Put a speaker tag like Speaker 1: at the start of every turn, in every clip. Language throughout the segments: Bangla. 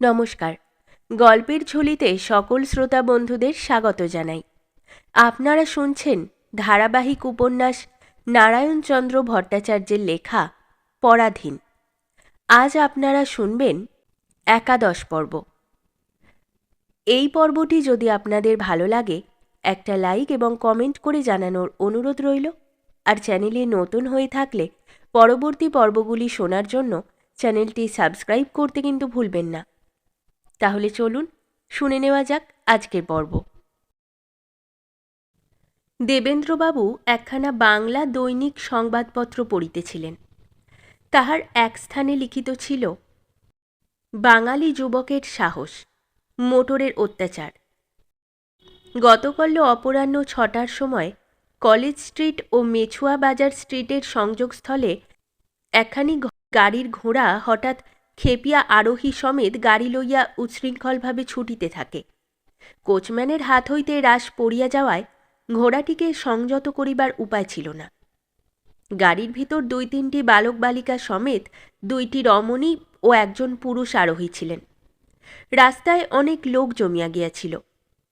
Speaker 1: নমস্কার। গল্পের ঝুলিতে সকল শ্রোতা বন্ধুদের স্বাগত জানাই। আপনারা শুনছেন ধারাবাহিক উপন্যাস নারায়ণচন্দ্র ভট্টাচার্যের লেখা পরাধীন। আজ আপনারা শুনবেন একাদশ পর্ব। এই পর্বটি যদি আপনাদের ভালো লাগে, একটা লাইক এবং কমেন্ট করে জানানোর অনুরোধ রইল। আর চ্যানেলে নতুন হয়ে থাকলে পরবর্তী পর্বগুলি শোনার জন্য চ্যানেলটি সাবস্ক্রাইব করতে কিন্তু ভুলবেন না। তাহলে চলুন, শুনে নেওয়া যাক আজকের পর্ব। দেবেন্দ্রবাবু একখানা বাংলা দৈনিক সংবাদপত্র পড়িতেছিলেন। তাহার এক স্থানে লিখিত ছিল, বাঙালি যুবকের সাহস, মোটরের অত্যাচার। গতকাল অপরাহ্ন ছটার সময় কলেজ স্ট্রিট ও মেছুয়া বাজার স্ট্রিটের সংযোগস্থলে একখানি গাড়ির ঘোড়া হঠাৎ খেপিয়া আরোহী সমেত গাড়ি লইয়া উচ্ছৃঙ্খলভাবে ছুটিতে থাকে। কোচম্যানের হাত হইতে রাস পড়িয়া যাওয়ায় ঘোড়াটিকে সংযত করিবার উপায় ছিল না। গাড়ির ভিতর দুই তিনটি বালক বালিকা সমেত দুইটি রমণী ও একজন পুরুষ আরোহী ছিলেন। রাস্তায় অনেক লোক জমিয়া গিয়াছিল,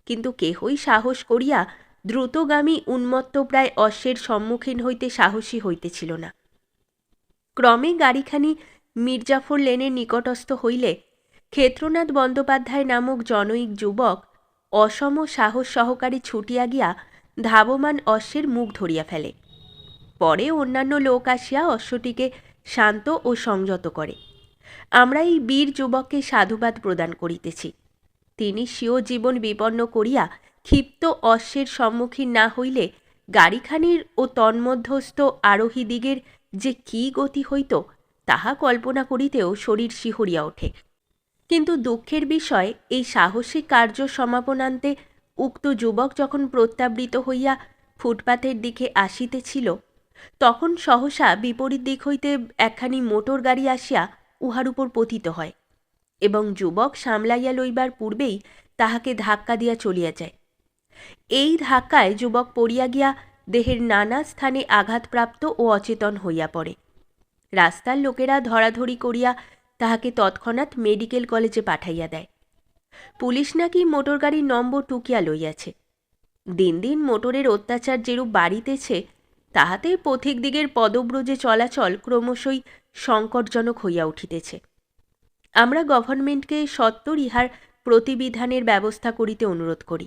Speaker 1: কিন্তু কেহই সাহস করিয়া দ্রুতগামী উন্মত্তপ্রায় অশ্বের সম্মুখীন হইতে সাহসী হইতেছিল না। ক্রমে গাড়িখানি মির্জাফর লেনের নিকটস্থ হইলে ক্ষেত্রনাথ বন্দ্যোপাধ্যায় নামক জনৈক যুবক অসম সাহস সহকারে ছুটিয়া গিয়া ধাবমান অশ্বের মুখ ধরিয়া ফেলে। পরে অন্যান্য লোক আসিয়া অশ্বটিকে শান্ত ও সংযত করে। আমরা এই বীর যুবককে সাধুবাদ প্রদান করিতেছি। তিনি স্বীয় জীবন বিপন্ন করিয়া ক্ষিপ্ত অশ্বের সম্মুখীন না হইলে গাড়িখানির ও তন্মধ্যস্থ আরোহীদিগের যে কী গতি হইত তাহা কল্পনা করিতেও শরীর শিহরিয়া ওঠে। কিন্তু দুঃখের বিষয়, এই সাহসী কার্য সমাপনান্তে উক্ত যুবক যখন প্রত্যাবৃত হইয়া ফুটপাতের দিকে আসিতেছিল, তখন সহসা বিপরীত দিক হইতে একখানি মোটর গাড়ি আসিয়া উহার উপর পতিত হয় এবং যুবক সামলাইয়া লইবার পূর্বেই তাহাকে ধাক্কা দিয়া চলিয়া যায়। এই ধাক্কায় যুবক পড়িয়া গিয়া দেহের নানা স্থানে আঘাতপ্রাপ্ত ও অচেতন হইয়া পড়ে। রাস্তার লোকেরা ধরাধরি করিয়া তাহাকে তৎক্ষণাৎ মেডিকেল কলেজে পাঠাইয়া দেয়। পুলিশ নাকি মোটর গাড়ির নম্বর টুকিয়া লইয়াছে। দিন দিন মোটরের অত্যাচার যেরূপ বাড়িতেছে, তাহাতে পথিক দিগের পদব্রজে চলাচল ক্রমশই সংকটজনক হইয়া উঠিতেছে। আমরা গভর্নমেন্টকে সত্তর ইহার প্রতিবিধানের ব্যবস্থা করিতে অনুরোধ করি।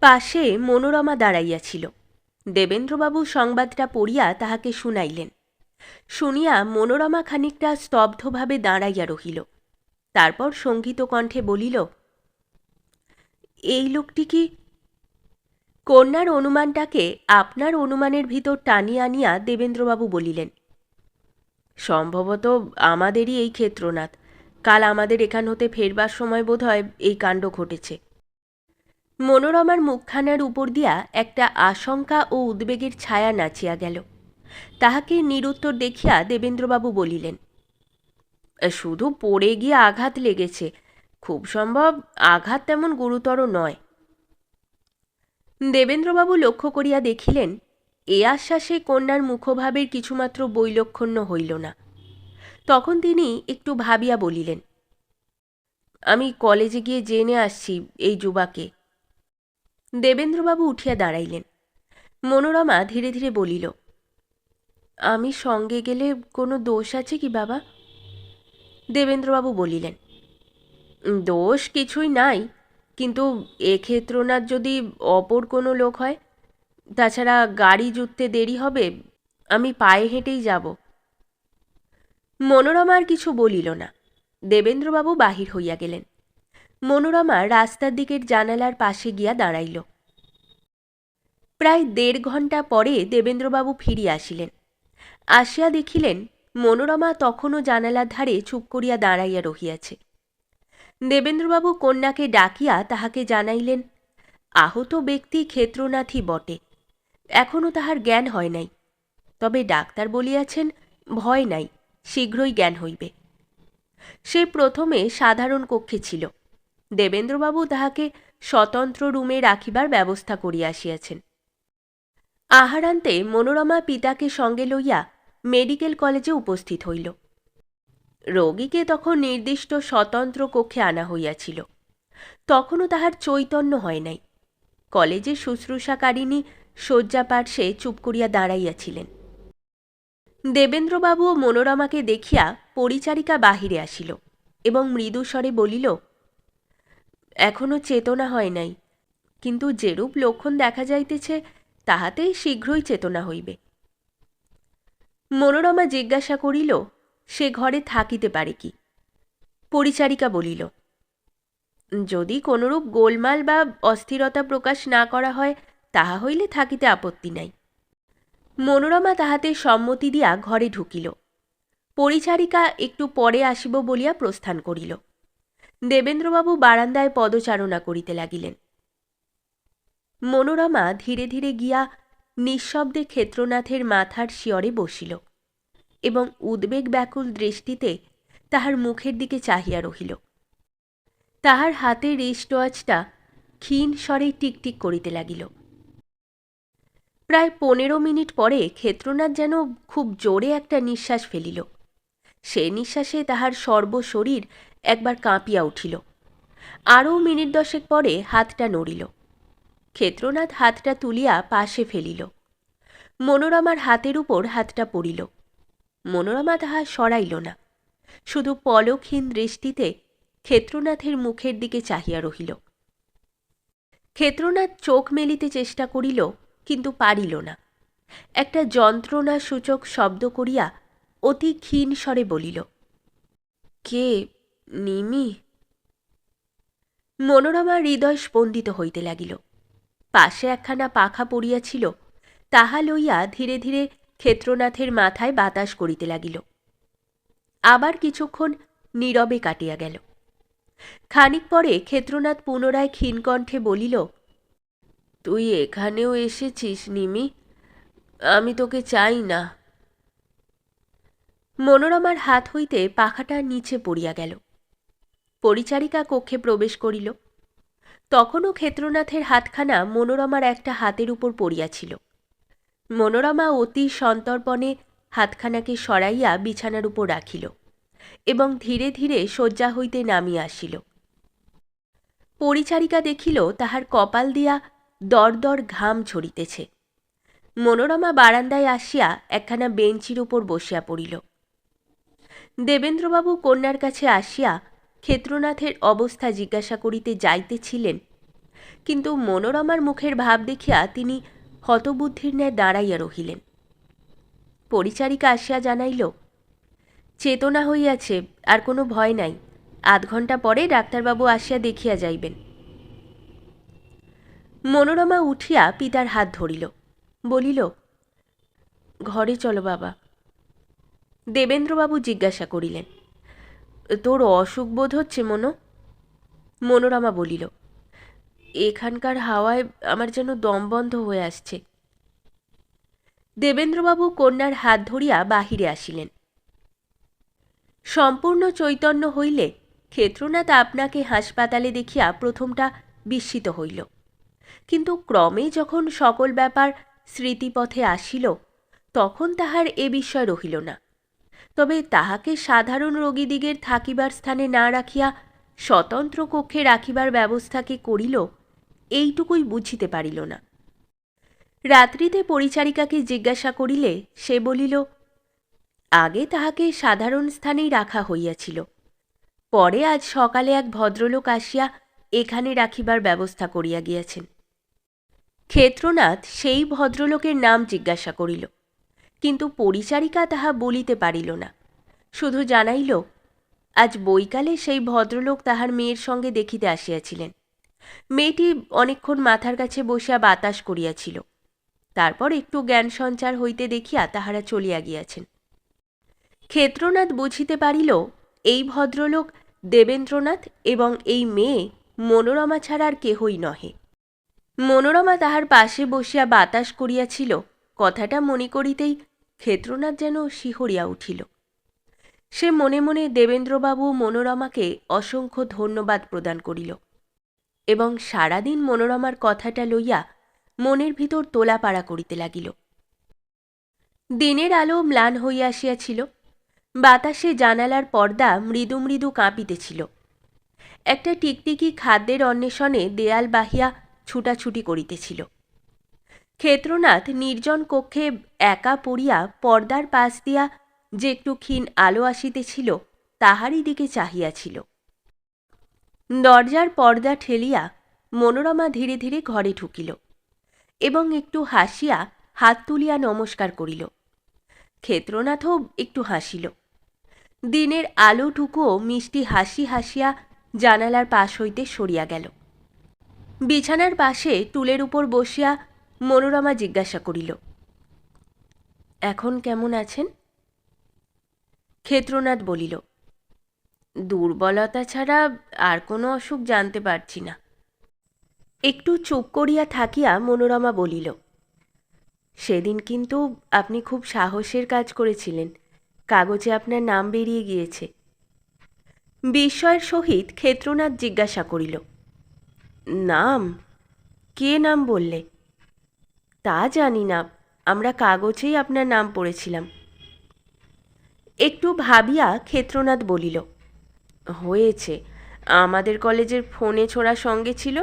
Speaker 1: পাশে মনোরমা দাঁড়াইয়াছিল। দেবেন্দ্রবাবু সংবাদটা পড়িয়া তাহাকে শুনাইলেন। শুনিয়া মনোরমা খানিকটা স্তব্ধভাবে দাঁড়াইয়া রহিল। তারপর সংগীত কণ্ঠে বলিল, এই লোকটি কি? কন্যার অনুমানটাকে আপনার অনুমানের ভিতর টানিয়া আনিয়া দেবেন্দ্রবাবু বলিলেন, সম্ভবত আমাদেরই এই ক্ষেত্রনাথ। কাল আমাদের এখান হতে ফেরবার সময় বোধহয় এই কাণ্ড ঘটেছে। মনোরমার মুখখানার উপর দিয়া একটা আশঙ্কা ও উদ্বেগের ছায়া নাচিয়া গেল। তাহাকে নিরুত্তর দেখিয়া দেবেন্দ্রবাবু বলিলেন শুধু পড়ে গিয়ে আঘাত লেগেছে। খুব সম্ভব আঘাত তেমন গুরুতর নয়। দেবেন্দ্রবাবু লক্ষ্য করিয়া দেখিলেন, এ আশ্বাসে কন্যার মুখভাবের কিছুমাত্র বৈলক্ষণ্য হইল না। তখন তিনি একটু ভাবিয়া বলিলেন, আমি কলেজে গিয়ে জেনে আসছি এই যুবাকে। দেবেন্দ্রবাবু উঠিয়া দাঁড়াইলেন। মনোরমা ধীরে ধীরে বলিল আমি সঙ্গে গেলে কোনো দোষ আছে কি বাবা? দেবেন্দ্রবাবু বলিলেন, দোষ কিছুই নাই, কিন্তু এক্ষেত্রনাথ যদি অপর কোনো লোক হয়, তাছাড়া গাড়ি জুটতে দেরি হবে, আমি পায়ে হেঁটেই যাব। মনোরমা আর কিছু বলিল না। দেবেন্দ্রবাবু বাহির হইয়া গেলেন। মনোরমা রাস্তার দিকের জানালার পাশে গিয়া দাঁড়াইল। প্রায় দেড় ঘণ্টা পরে দেবেন্দ্রবাবু ফিরিয়া আসিলেন। আসিয়া দেখিলেন, মনোরমা তখনও জানালার ধারে চুপ করিয়া দাঁড়াইয়া রহিয়াছে। দেবেন্দ্রবাবু কন্যাকে ডাকিয়া তাহাকে জানাইলেন, আহত ব্যক্তি ক্ষেত্রনাথই বটে, এখনও তাহার জ্ঞান হয় নাই। তবে ডাক্তার বলিয়াছেন, ভয় নাই, শীঘ্রই জ্ঞান হইবে। সে প্রথমে সাধারণ কক্ষে ছিল। দেবেন্দ্রবাবু তাহাকে স্বতন্ত্র রুমে রাখিবার ব্যবস্থা করিয়া আসিয়াছেন। আহারান্তে মনোরমা পিতাকে সঙ্গে লইয়া মেডিকেল কলেজে উপস্থিত হইল। রোগীকে তখন নির্দিষ্ট স্বতন্ত্র কক্ষে আনা হইয়াছিল। তখনও তাহার চৈতন্য হয় নাই। কলেজে শুশ্রূষাকারিণী শয্যা পার্শ্বে চুপ করিয়া দাঁড়াইয়াছিলেন। দেবেন্দ্রবাবু ও মনোরমাকে দেখিয়া পরিচারিকা বাহিরে আসিল এবং মৃদুস্বরে বলিল, এখনও চেতনা হয় নাই, কিন্তু যেরূপ লক্ষণ দেখা যাইতেছে, তাহাতেই শীঘ্রই চেতনা হইবে। মনোরমা জিজ্ঞাসা করিল, সে ঘরে থাকিতে পারে কি? পরিচারিকা বলিল, যদি কোনরূপ গোলমাল বা অস্থিরতা প্রকাশ না করা হয়, তাহা হইলে থাকিতে আপত্তি নাই। মনোরমা তাহাতে সম্মতি দিয়া ঘরে ঢুকিল। পরিচারিকা একটু পরে আসিব বলিয়া প্রস্থান করিল। দেবেন্দ্রবাবু বারান্দায় পদচারণা করিতে লাগিলেন। মনোরমা ধীরে ধীরে গিয়া নিঃশব্দে ক্ষেত্রনাথের মাথার শিয়রে বসিল এবং উদ্বেগ ব্যাকুল দৃষ্টিতে তাহার মুখের দিকে চাহিয়া রহিল। তাহার হাতে রিস্টওয়াচটা ক্ষীণ স্বরে টিকটিক করিতে লাগিল। প্রায় পনেরো মিনিট পরে ক্ষেত্রনাথ যেন খুব জোরে একটা নিঃশ্বাস ফেলিল। সে নিঃশ্বাসে তাহার সর্বশরীর একবার কাঁপিয়া উঠিল। আরও মিনিট দশেক পরে হাতটা নড়িল। ক্ষেত্রনাথ হাতটা তুলিয়া পাশে ফেলিল। মনোরমার হাতের উপর হাতটা পড়িল। মনোরমা তাহা সরাইল না। শুধু পলকহীন দৃষ্টিতে ক্ষেত্রনাথের মুখের দিকে চাহিয়া রহিল। ক্ষেত্রনাথ চোখ মেলিতে চেষ্টা করিল, কিন্তু পারিল না। একটা যন্ত্রণা সূচক শব্দ করিয়া অতি ক্ষীণ স্বরে বলিল, কে নিমি? মনোরমা হৃদয় স্পন্দিত হইতে লাগিল। পাশে একখানা পাখা পড়িয়াছিল তাহা লইয়া ধীরে ধীরে ক্ষেত্রনাথের মাথায় বাতাস করিতে লাগিল। আবার কিছুক্ষণ নীরবে কাটিয়া গেল। খানিক পরে ক্ষেত্রনাথ পুনরায় ক্ষীণকণ্ঠে বলিল, তুই এখানেও এসেছিস নিমি? আমি তোকে চাই না। মনোরমার হাত হইতে পাখাটা নিচে পড়িয়া গেল। পরিচারিকা কক্ষে প্রবেশ করিল। তখনও ক্ষেত্রনাথের হাতখানা মনোরমার একটা হাতের উপর পড়িয়াছিল। মনোরমা অতি সন্তর্পণে হাতখানাকে সরাইয়া বিছানার উপর রাখিল এবং ধীরে ধীরে শয্যা হইতে নামিয়া আসিল। পরিচারিকা দেখিল তাহার কপাল দিয়া দরদর ঘাম ঝরিতেছে। মনোরমা বারান্দায় আসিয়া একখানা বেঞ্চির উপর বসিয়া পড়িল। দেবেন্দ্রবাবু কন্যার কাছে আসিয়া ক্ষেত্রনাথের অবস্থা জিজ্ঞাসা করিতে যাইতেছিলেন। কিন্তু মনোরমার মুখের ভাব দেখিয়া তিনি হতবুদ্ধির ন্যায় দাঁড়াইয়া রহিলেন। পরিচারিকা আসিয়া জানাইল, চেতনা হইয়াছে, আর কোনো ভয় নাই। আধ ঘণ্টা পরে ডাক্তারবাবু আসিয়া দেখিয়া যাইবেন। মনোরমা উঠিয়া পিতার হাত ধরিল, বলিল, ঘরে চলো বাবা। দেবেন্দ্রবাবু জিজ্ঞাসা করিলেন তোর অসুখ বোধ হচ্ছে, মনো? মনোরমা বলিল, এখানকার হাওয়ায় আমার যেন দম বন্ধ হয়ে আসছে। দেবেন্দ্রবাবু কন্যার হাত ধরিয়া বাহিরে আসিলেন। সম্পূর্ণ চৈতন্য হইলে ক্ষেত্রনাথ আপনাকে হাসপাতালে দেখিয়া প্রথমটা বিস্মিত হইল। কিন্তু ক্রমে যখন সকল ব্যাপার স্মৃতিপথে আসিল, তখন তাহার এ বিষয় রহিল না। তবে তাহাকে সাধারণ রোগীদিগের থাকিবার স্থানে না রাখিয়া স্বতন্ত্র কক্ষে রাখিবার ব্যবস্থাকে করিল, এইটুকুই বুঝিতে পারিল না। রাত্রিতে পরিচারিকাকে জিজ্ঞাসা করিলে সে বলিল, আগে তাহাকে সাধারণ স্থানেই রাখা হইয়াছিল। পরে আজ সকালে এক ভদ্রলোক আসিয়া এখানে রাখিবার ব্যবস্থা করিয়া গিয়াছেন। ক্ষেত্রনাথ সেই ভদ্রলোকের নাম জিজ্ঞাসা করিল। কিন্তু পরিচারিকা তাহা বলিতে পারিল না। শুধু জানাইল, আজ বৈকালে সেই ভদ্রলোক তাহার মেয়ের সঙ্গে দেখিতে আসিয়াছিলেন। মেয়েটি অনেকক্ষণ মাথার কাছে বসিয়া বাতাস করিয়াছিল। তারপর একটু জ্ঞান সঞ্চার হইতে দেখিয়া তাহারা চলিয়া গিয়াছেন। ক্ষেত্রনাথ বুঝিতে পারিল, এই ভদ্রলোক দেবেন্দ্রনাথ এবং এই মেয়ে মনোরমা ছাড়া আর কেহই নহে। মনোরমা তাহার পাশে বসিয়া বাতাস করিয়াছিল, কথাটা মনে করিতেই ক্ষেত্রনাথ যেন শিহরিয়া উঠিল। সে মনে মনে দেবেন্দ্রবাবু মনোরমাকে অসংখ্য ধন্যবাদ প্রদান করিল এবং সারাদিন মনোরমার কথাটা লইয়া মনের ভিতর তোলাপাড়া করিতে লাগিল। দিনের আলো ম্লান হইয়া আসিয়াছিল, বাতাসে জানালার পর্দা মৃদু মৃদু কাঁপিতেছিল। একটা টিকটিকি খাদ্যের অন্বেষণে দেয়াল বাহিয়া ছুটাছুটি করিতেছিল। ক্ষেত্রনাথ নির্জন কক্ষে একা পড়িয়া পর্দার পাশ দিয়া যে একটু ক্ষীণ আলো আসিতেছিল তাহারই দিকে চাহিয়াছিল। দরজার পর্দা ঠেলিয়া মনোরমা ধীরে ধীরে ঘরে ঢুকিল এবং একটু হাসিয়া হাত তুলিয়া নমস্কার করিল। ক্ষেত্রনাথও একটু হাসিল। দিনের আলোটুকুও মিষ্টি হাসি হাসিয়া জানালার পাশ হইতে সরিয়া গেল। বিছানার পাশে টুলের উপর বসিয়া মনোরমা জিজ্ঞাসা করিল, এখন কেমন আছেন? ক্ষেত্রনাথ বলিল, দুর্বলতা ছাড়া আর কোনো অসুখ জানতে পারছি না। একটু চুপ করিয়া থাকিয়া মনোরমা বলিল, সেদিন কিন্তু আপনি খুব সাহসের কাজ করেছিলেন। কাগজে আপনার নাম বেরিয়ে গিয়েছে। বিস্ময়ের সহিত ক্ষেত্রনাথ জিজ্ঞাসা করিল, নাম? কে নাম বললে? তা জানি না। আমরা কাগজেই আপনার নাম পড়েছিলাম। একটু ভাবিয়া ক্ষেত্রনাথ বলিল, হয়েছে। আমাদের কলেজের ফোনে ছোড়া সঙ্গে ছিল,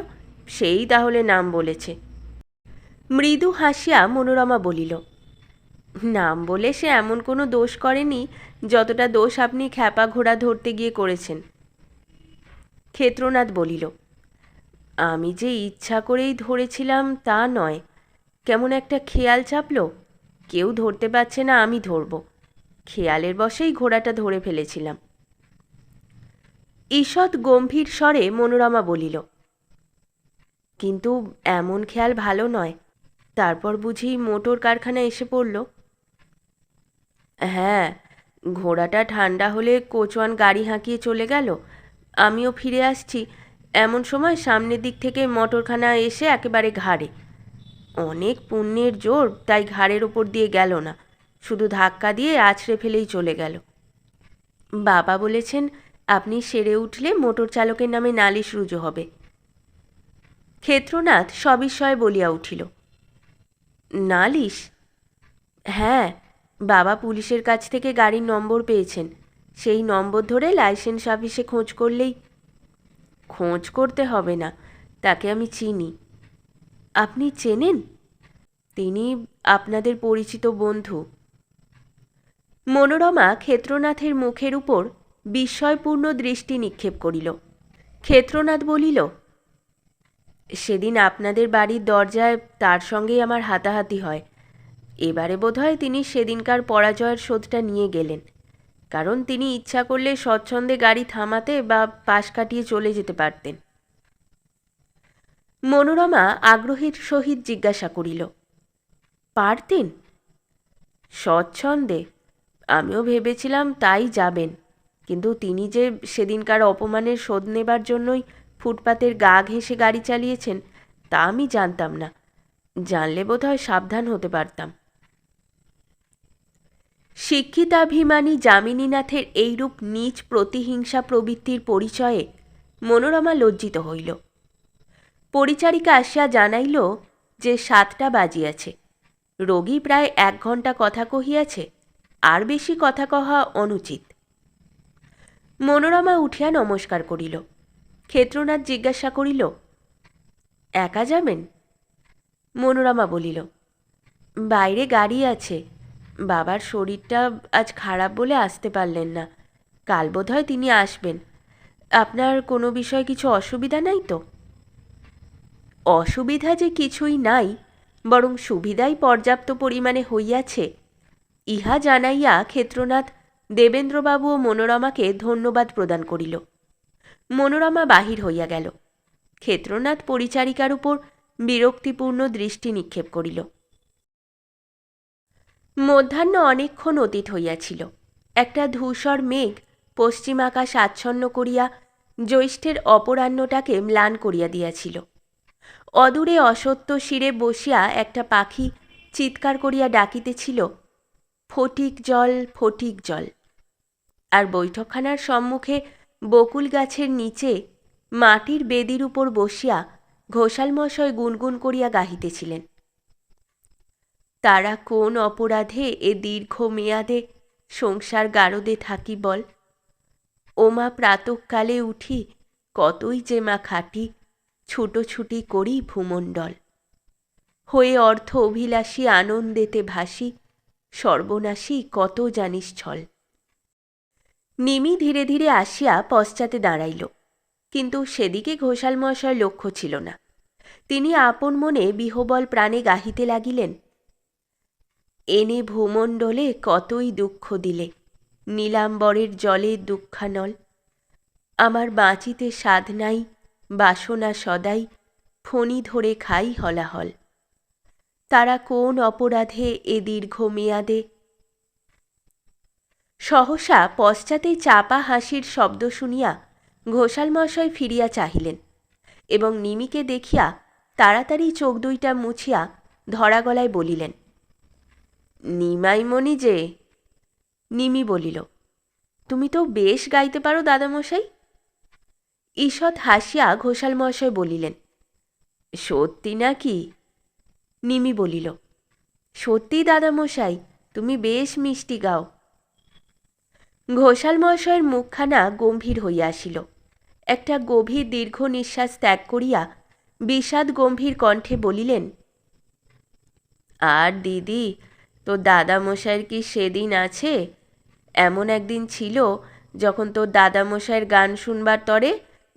Speaker 1: সেই তাহলে নাম বলেছে। মৃদু হাসিয়া মনোরমা বলিল, নাম বলে সে এমন কোনো দোষ করেনি, যতটা দোষ আপনি খ্যাপা ঘোড়া ধরতে গিয়ে করেছেন। ক্ষেত্রনাথ বলিল, আমি যে ইচ্ছা করেই ধরেছিলাম তা নয়। কেমন একটা খেয়াল চাপল? কেউ ধরতে পারছে না আমি ধরব। খেয়ালের বশেই ঘোড়াটা ধরে ফেলেছিলাম। ঈষৎ গম্ভীর স্বরে মনোরমা বলিল, কিন্তু এমন খেয়াল ভালো নয়। তারপর বুঝি মোটর কারখানা এসে পড়ল? হ্যাঁ ঘোড়াটা ঠান্ডা হলে কোচওয়ান গাড়ি হাঁকিয়ে চলে গেল। আমিও ফিরে আসছি। এমন সময় সামনের দিক থেকে মোটরখানা এসে একেবারে ঘাড়ে। অনেক পুণ্যের জোর তাই ঘাড়ের ওপর দিয়ে গেল না, শুধু ধাক্কা দিয়ে আছড়ে ফেলেই চলে গেল। বাবা বলেছেন, আপনি সেরে উঠলে মোটর চালকের নামে নালিশ রুজু হবে। ক্ষেত্রনাথ সবিস্ময়ে বলিয়া উঠিল, নালিশ? হ্যাঁ বাবা পুলিশের কাছ থেকে গাড়ির নম্বর পেয়েছেন, সেই নম্বর ধরে লাইসেন্স অফিসে খোঁজ করলেই খোঁজ করতে হবে না, তাকে আমি চিনি। আপনি চেনেন? তিনি আপনাদের পরিচিত বন্ধু। মনোরমা ক্ষেত্রনাথের মুখের উপর বিস্ময়পূর্ণ দৃষ্টি নিক্ষেপ করিল। ক্ষেত্রনাথ বলিল, সেদিন আপনাদের বাড়ির দরজায় তার সঙ্গেই আমার হাতাহাতি হয়। এবারে বোধহয় তিনি সেদিনকার পরাজয়ের শোধটা নিয়ে গেলেন। কারণ তিনি ইচ্ছা করলে স্বচ্ছন্দে গাড়ি থামাতে বা পাশ কাটিয়ে চলে যেতে পারতেন। মনোরমা আগ্রহের সহিত জিজ্ঞাসা করিল, পারতেন? স্বচ্ছন্দে। আমিও ভেবেছিলাম তাই যাবেন, কিন্তু তিনি যে সেদিনকার অপমানের শোধ নেবার জন্যই ফুটপাতের গা ঘেঁষে গাড়ি চালিয়েছেন, তা আমি জানতাম না। জানলে বোধহয় সাবধান হতে পারতাম। শিক্ষিতাভিমানী যামিনীনাথের এইরূপ নিজ প্রতিহিংসা প্রবৃত্তির পরিচয়ে মনোরমা লজ্জিত হইল। পরিচারিকা আসিয়া জানাইল যে সাতটা বাজিয়াছে। রোগী প্রায় এক ঘণ্টা কথা কহিয়াছে, আর বেশি কথা কহা অনুচিত। মনোরমা উঠিয়া নমস্কার করিল। ক্ষেত্রনাথ জিজ্ঞাসা করিল, একা যাবেন? মনোরমা বলিল, বাইরে গাড়ি আছে, বাবার শরীরটা আজ খারাপ বলে আসতে পারলেন না। কাল বোধহয় তিনি আসবেন। আপনার কোনো বিষয়ে কিছু অসুবিধা নাই তো? অসুবিধা যে কিছুই নাই, বরং সুবিধাই পর্যাপ্ত পরিমাণে হইয়াছে। ইহা জানাইয়া ক্ষেত্রনাথ দেবেন্দ্রবাবু ও মনোরমাকে ধন্যবাদ প্রদান করিল। মনোরমা বাহির হইয়া গেল। ক্ষেত্রনাথ পরিচারিকার উপর বিরক্তিপূর্ণ দৃষ্টি নিক্ষেপ করিল। মধ্যাহ্ন অনেকক্ষণ অতীত হইয়াছিল। একটা ধূসর মেঘ পশ্চিম আকাশ আচ্ছন্ন করিয়া জ্যৈষ্ঠের অপরাহ্নটাকে ম্লান করিয়া দিয়াছিল। অদূরে অসত্য শিরে বসিয়া একটা পাখি চিৎকার করিয়া ডাকিতেছিল, ফটিক জল ফটিক জল। আর বৈঠকখানার সম্মুখে বকুল গাছের নিচে মাটির বেদির উপর বসিয়া ঘোষালমশয় গুনগুন করিয়া গাহিতেছিলেন, তারা কোন অপরাধে এ দীর্ঘ মেয়াদে সংসার গারদে থাকি বল? ওমা প্রাতকালে উঠি কতই যে মা খাটি ছুটোছুটি করি ভূমণ্ডল। হয়ে অর্থ অভিলাষী আনন্দেতে ভাসি, সর্বনাশী কত জানিস ছল। নিমি ধীরে ধীরে আসিয়া পশ্চাতে দাঁড়াইল, কিন্তু সেদিকে ঘোষাল মহাশয় লক্ষ্য ছিল না। তিনি আপন মনে বিহবল প্রাণে গাহিতে লাগিলেন, এনে ভূমণ্ডলে কতই দুঃখ দিলে, নীলাম্বরের জলে দুঃখানল। আমার বাঁচিতে সাধ নাই বাসনা সদাই ফণি ধরে খাই হলাহল। তারা কোন অপরাধে এ দীর্ঘ মেয়াদে? সহসা পশ্চাতে চাপা হাসির শব্দ শুনিয়া ঘোষাল মশাই ফিরিয়া চাহিলেন এবং নিমিকে দেখিয়া তাড়াতাড়ি চোখ দুইটা মুছিয়া ধরা গলায় বলিলেন, নিমাইমণি যে, নিমি বলিল, তুমি তো বেশ গাইতে পারো দাদামশাই। ঈষৎ হাসিয়া ঘোষাল মহাশয় বলিলেন, সত্যি নাকি? নিমি বলিল, সত্যি দাদামশাই, তুমি বেশ মিষ্টি গাও। ঘোষাল মহাশয়ের মুখখানা গম্ভীর হইয়া আসিল। একটা গভীর দীর্ঘ নিঃশ্বাস ত্যাগ করিয়া বিষাদ গম্ভীর কণ্ঠে বলিলেন, আর দিদি, তোর দাদামশাইয়ের কি সেদিন আছে? এমন একদিন ছিল যখন তোর দাদামশাইয়ের গান শুনবার তরে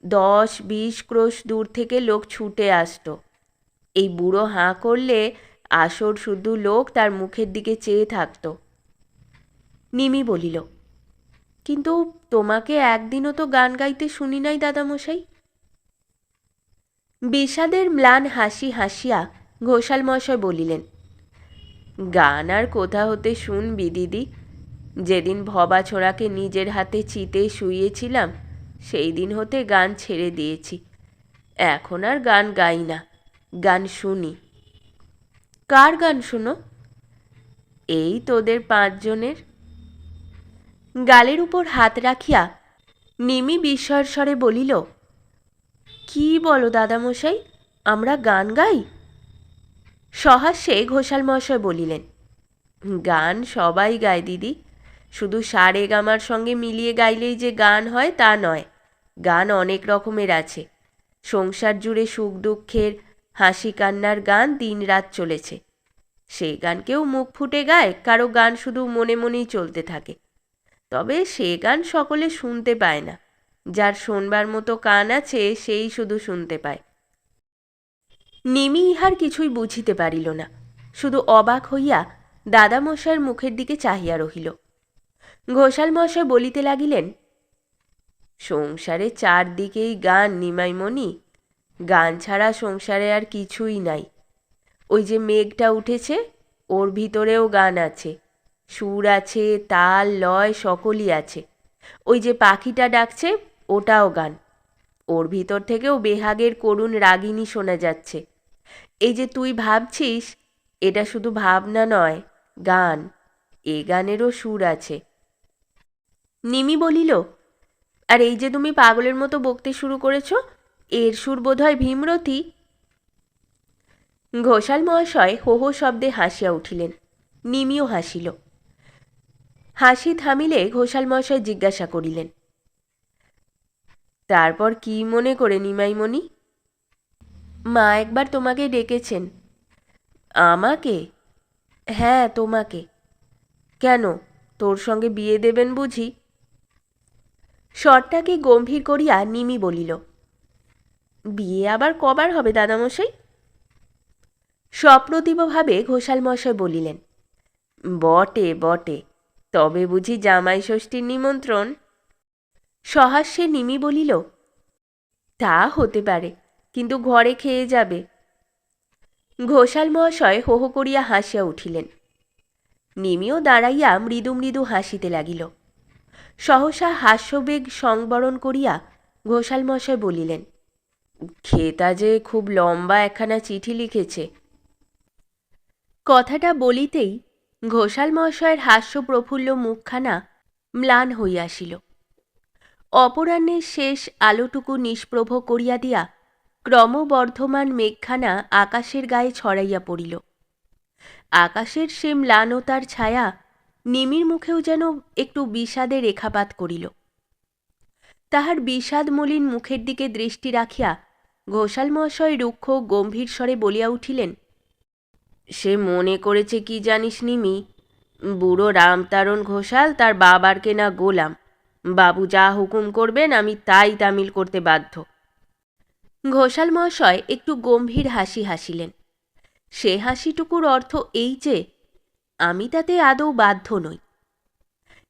Speaker 1: দশ, বিশ ক্রোশ দূর থেকে লোক ছুটে আসতো। এই বুড়ো হাঁ করলে আসর শুদ্ধ লোক তার মুখের দিকে চেয়ে থাকত। নিমি বলিল, কিন্তু তোমাকে একদিনও তো গান গাইতে শুনি নাই দাদামশাই? বিষাদের ম্লান হাসি হাসিয়া ঘোষাল মশাই বলিলেন, গান আর কোথা হতে শুনবি দিদি? যেদিন ভবা ছোড়াকে নিজের হাতে চিতে শুইয়েছিলাম সেই দিন হতে গান ছেড়ে দিয়েছি। এখন আর গান গাই না, গান শুনি। কার গান শুনো? এই তোদের পাঁচজনের। গালের উপর হাত রাখিয়া নিমি বিস্ময়ের স্বরে বলিল, কি বলো দাদামশাই, আমরা গান গাই? সহাস্যে ঘোষাল মহাশয় বলিলেন, গান সবাই গায় দিদি শুধু সারে গামার সঙ্গে মিলিয়ে গাইলেই যে গান হয় তা নয়, গান অনেক রকমের আছে। সংসার জুড়ে সুখ দুঃখের, হাসি কান্নার গান দিন রাত চলেছে। সেই গান কেউ মুখ ফুটে গায়, কারও গান শুধু মনে মনেই চলতে থাকে। তবে সে গান সকলে শুনতে পায় না। যার শোনবার মতো কান আছে, সেই শুধু শুনতে পায়। নিমি ইহার কিছুই বুঝিতে পারিল না। শুধু অবাক হইয়া দাদামশাইয়ের মুখের দিকে চাহিয়া রহিল। ঘোষাল মশাই বলিতে লাগিলেন, সংসারে চারদিকেই গান নিমাইমণি, গান ছাড়া সংসারে আর কিছুই নাই। ওই যে মেঘটা উঠেছে, ওর ভিতরেও গান আছে, সুর আছে, তাল, লয় সকলই আছে। ওই যে পাখিটা ডাকছে, ওটাও গান। ওর ভিতর থেকেও বেহাগের করুণ রাগিনী শোনা যাচ্ছে। এই যে তুই ভাবছিস, এটা শুধু ভাবনা নয়, গান। এ গানেরও সুর আছে। নিমি বলিল, আর এই যে তুমি পাগলের মতো বকতে শুরু করেছ, এর সুর বোধহয় ভীমরতি? ঘোষাল মহাশয় হো হো শব্দে হাসিয়া উঠিলেন। নিমিও হাসিল। হাসি থামিলে ঘোষাল মহাশয় জিজ্ঞাসা করিলেন, তারপর কি মনে করে নিমাইমণি? মা একবার তোমাকে ডেকেছেন। আমাকে? হ্যাঁ তোমাকে। কেন? তোর সঙ্গে বিয়ে দেবেন বুঝি? স্বরটাকে গম্ভীর করিয়া নিমি বলিল, বিয়ে আবার কবার হবে, দাদামশাই? সপ্রতিভভাবে ঘোষাল মশাই বলিলেন, বটে বটে, তবে বুঝি জামাই ষষ্ঠীর নিমন্ত্রণ? সহাস্যে নিমি বলিল, তা হতে পারে, কিন্তু ঘরে খেয়ে যাবে। ঘোষাল মহাশয় হো হো করিয়া হাসিয়া উঠিলেন। নিমিও দাঁড়াইয়া মৃদু মৃদু হাসিতে লাগিল। সহসা হাস্যবেগ সংবরণ করিয়া ঘোষাল মশাই বলিলেন, খেতা যে খুব লম্বা একখানা চিঠি লিখেছে। কথাটা বলিতেই ঘোষাল হাস্য প্রফুল্ল মুখখানা ম্লান হইয়াছিল অপরাহ্নের শেষ আলোটুকু নিষ্প্রভ করিয়া দিয়া ক্রমবর্ধমান মেঘখানা আকাশের গায়ে ছড়াইয়া পড়িল। আকাশের সে ম্লানতার ছায়া নিমির মুখেও যেন একটু বিষাদে রেখাপাত করিল। তাহার বিষাদ মলিন মুখের দিকে দৃষ্টি রাখিয়া ঘোষাল মহাশয় রুক্ষ গম্ভীর স্বরে বলিয়া উঠিলেন, সে মনে করেছে কি জানিস নিমি? বুড়ো রামতারণ ঘোষাল তার বাবার কেনা গোলাম। বাবু যা হুকুম করবেন আমি তাই তামিল করতে বাধ্য। ঘোষাল মহাশয় একটু গম্ভীর হাসি হাসিলেন। সে হাসিটুকুর অর্থ এই যে আমি তাতে আদৌ বাধ্য নই।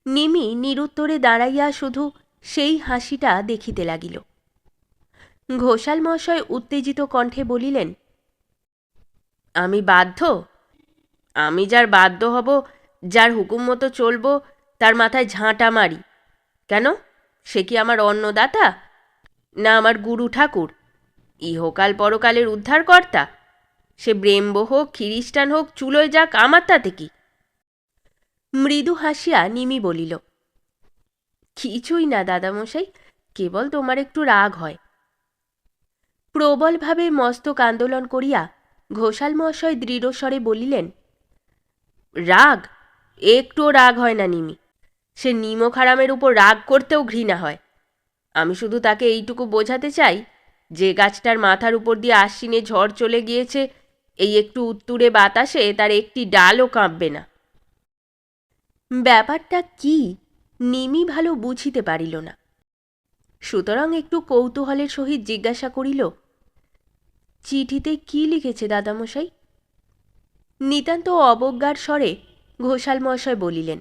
Speaker 1: নিমি নিরুত্তরে দাঁড়াইয়া শুধু সেই হাসিটা দেখিতে লাগিল। ঘোষাল মহাশয় উত্তেজিত কণ্ঠে বলিলেন, আমি বাধ্য? আমি যার বাধ্য হব, যার হুকুম মতো চলব, তার মাথায় ঝাঁটা মারি। কেন? সে কি আমার অন্নদাতা? না আমার গুরু ঠাকুর? ইহকাল পরকালের উদ্ধারকর্তা? সে ব্রেম্ব হোক, খ্রিস্টান হোক, চুলোয় যাক, আমার তাতে কি? মৃদু হাসিয়া নিমি বলিল, কিছুই না, দাদামশাই, কেবল তোমার একটু রাগ হয়। প্রবলভাবে মস্তক আন্দোলন করিয়া ঘোষাল মহাশয় দৃঢ়স্বরে বলিলেন, রাগ? একটুও রাগ হয় না নিমি। সে নিমক হারামের উপর রাগ করতেও ঘৃণা হয়। আমি শুধু তাকে এইটুকু বোঝাতে চাই, যে গাছটার মাথার উপর দিয়ে আশ্বিনে ঝড় চলে গিয়েছে, এই একটু উত্তুরে বাতাসে তার একটি ডালও কাঁপবে না। ব্যাপারটা কি? নিমি ভালো বুঝিতে পারিল না। সুতরাং একটু কৌতূহলের সহিত জিজ্ঞাসা করিল, চিঠিতে কি লিখেছে দাদামশাই? নিতান্ত অবজ্ঞার স্বরে ঘোষাল মহাশয় বলিলেন,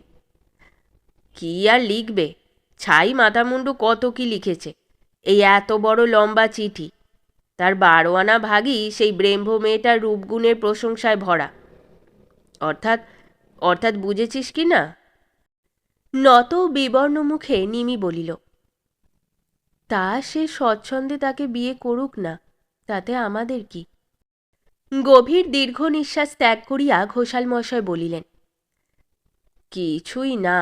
Speaker 1: কি আর লিখবে? ছাই মাথামুন্ডু কত কি লিখেছে? এই এত বড় লম্বা চিঠি। তার বারো আনা ভাগই সেই ব্রেম্ভ মেয়েটার রূপগুণের প্রশংসায় ভরা। অর্থাৎ অর্থাৎ বুঝেছিস কি না? নত বিবর্ণ মুখে নিমি বলিল, তা সে স্বচ্ছন্দে তাকে বিয়ে করুক না, তাতে আমাদের কি? গভীর দীর্ঘ নিঃশ্বাস ত্যাগ করিয়া ঘোষাল মশায় বলিলেন, কিছুই না,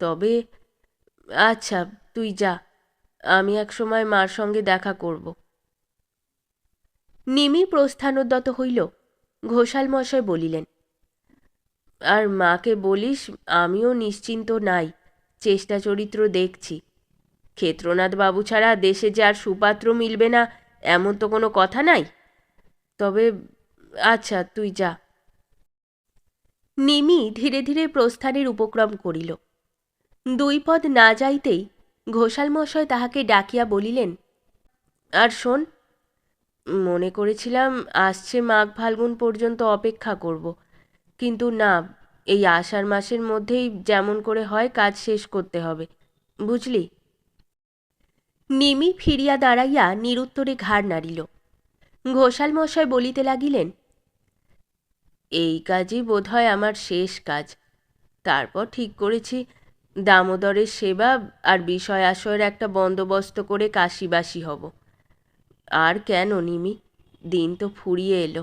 Speaker 1: তবে আচ্ছা তুই যা, আমি এক সময় মার সঙ্গে দেখা করব। নিমি প্রস্থানোদ্যত হইল, ঘোষাল মশায় বলিলেন আর মাকে বলিস, আমিও নিশ্চিন্ত নাই। চেষ্টা চরিত্র দেখছি। ক্ষেত্রনাথ বাবু ছাড়া দেশে যে আর সুপাত্র মিলবে না, এমন তো কোনো কথা নাই? তবে আচ্ছা তুই যা। নিমি ধীরে ধীরে প্রস্থানের উপক্রম করিল। দুই পদ না যাইতেই ঘোষাল মশায় তাহাকে ডাকিয়া বলিলেন, আর শোন, মনে করেছিলাম আসছে মাঘ ফাল্গুন পর্যন্ত অপেক্ষা করব। কিন্তু না, এই আষাঢ় মাসের মধ্যেই যেমন করে হয়, কাজ শেষ করতে হবে। বুঝলি? নিমি ফিরিয়া দাঁড়াইয়া নিরুত্তরে ঘাড় নাড়িল। ঘোষাল মশায় বলিতে লাগিলেন, এই কাজই বোধহয় আমার শেষ কাজ। তারপর ঠিক করেছি, দামোদরের সেবা আর বিষয় আশয়ের একটা বন্দোবস্ত করে কাশিবাসী হব। আর কেন, নিমি? দিন তো ফুরিয়ে এলো।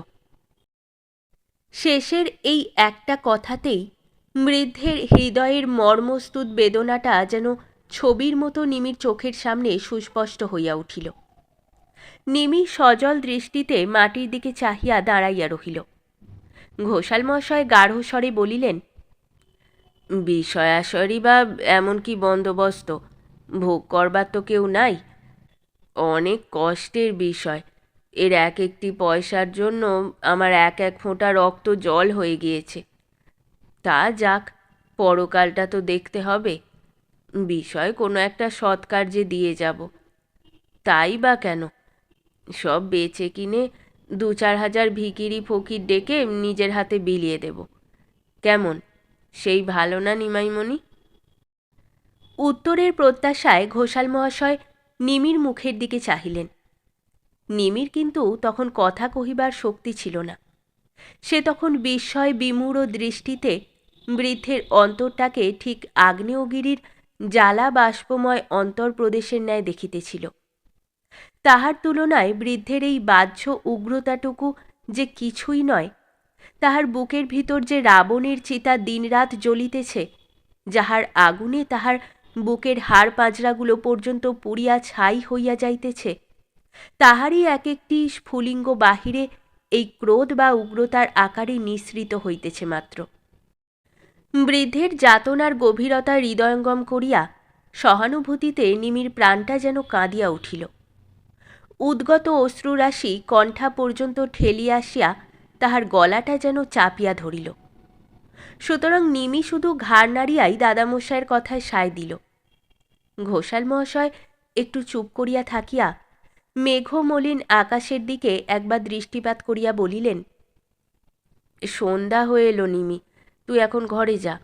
Speaker 1: শেষের এই একটা কথাতেই মৃদ্ধের হৃদয়ের মর্মস্তুত বেদনাটা যেন ছবির মতো নিমির চোখের সামনে সুস্পষ্ট হইয়া উঠিল। নিমি সজল দৃষ্টিতে মাটির দিকে চাহিয়া দাঁড়াইয়া রহিল। ঘোষাল মশায় গাঢ় স্বরে বলিলেন বিষয়াশয়ই বা এমন কি বন্দোবস্ত? ভোগ করবার তো কেউ নাই। অনেক কষ্টের বিষয়। এর এক একটি পয়সার জন্য আমার এক এক ফোঁটা রক্ত জল হয়ে গিয়েছে। তা যাক, পরকালটা তো দেখতে হবে। বিষয় কোনো একটা সৎকার্যে দিয়ে যাব। তাই বা কেন? সব বেচে কিনে দু চার হাজার ভিকিরি ফকির ডেকে নিজের হাতে বিলিয়ে দেব। কেমন? সেই ভালো না নিমাইমণি? উত্তরের প্রত্যাশায় ঘোষাল মহাশয় নিমির মুখের দিকে চাহিলেন। নিমির কিন্তু তখন কথা কহিবার শক্তি ছিল না। সে তখন বিস্ময় বিমূঢ় দৃষ্টিতে বৃদ্ধের অন্তরটাকে ঠিক আগ্নেয়গিরির জ্বালা বাষ্পময় অন্তর্প্রদেশের ন্যায় দেখিতেছিল। তাহার তুলনায় বৃদ্ধের এই বাহ্য উগ্রতাটুকু যে কিছুই নয়, তাহার বুকের ভিতর যে রাবণের চিতা দিনরাত জ্বলিতেছে, যাহার আগুনে তাহার বুকের হাড় পাঁজরাগুলো পর্যন্ত পুড়িয়া ছাই হইয়া যাইতেছে তাহারই এক একটি স্ফুলিঙ্গ বাহিরে এই ক্রোধ বা উগ্রতার আকারে নিঃসৃত হইতেছে মাত্র। বৃদ্ধের যাতনার গভীরতা হৃদয়ঙ্গম করিয়া সহানুভূতিতে নিমির প্রাণটা যেন কাঁদিয়া উঠিল। উদ্গত অশ্রুরাশি কণ্ঠা পর্যন্ত ঠেলিয়া আসিয়া তাহার গলাটা যেন চাপিয়া ধরিল। সুতরাং নিমি শুধু ঘাড় নাড়িয়াই দাদামশাইয়ের কথায় সায় দিল। ঘোষাল মহাশয় একটু চুপ করিয়া থাকিয়া মেঘমলিন আকাশের দিকে একবার দৃষ্টিপাত করিয়া বলিলেন, সন্ধ্যা হয়ে এলো নিমি, তুই এখন ঘরে যা।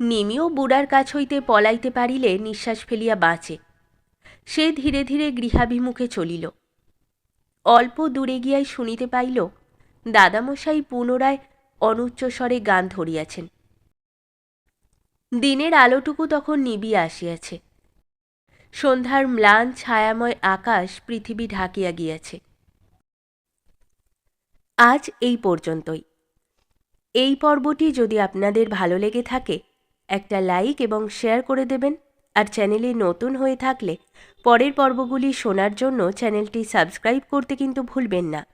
Speaker 1: নিমিও বুড়ার কাছ হইতে পলাইতে পারিলে নিঃশ্বাস ফেলিয়া বাঁচে। সে ধীরে ধীরে গৃহাভিমুখে চলিল। অল্প দূরে গিয়াই শুনিতে পাইল, দাদামশাই পুনরায় অনুচ্চস্বরে গান ধরিয়াছেন। দিনের আলোটুকু তখন নিবিয়া আসিয়াছে। সন্ধ্যার ম্লান ছায়াময় আকাশ পৃথিবী ঢাকিয়া গিয়াছে। আজ এই পর্যন্তই। এই পর্বটি যদি আপনাদের ভালো লেগে থাকে, একটা লাইক এবং শেয়ার করে দেবেন, আর চ্যানেলে নতুন হয়ে থাকলে পরের পর্বগুলি শোনার জন্য চ্যানেলটি সাবস্ক্রাইব করতে কিন্তু ভুলবেন না।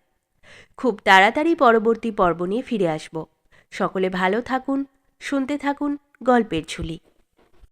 Speaker 1: খুব তাড়াতাড়ি পরবর্তী পর্ব নিয়ে ফিরে আসব। সকলে ভালো থাকুন, শুনতে থাকুন, গল্পের ঝুলি।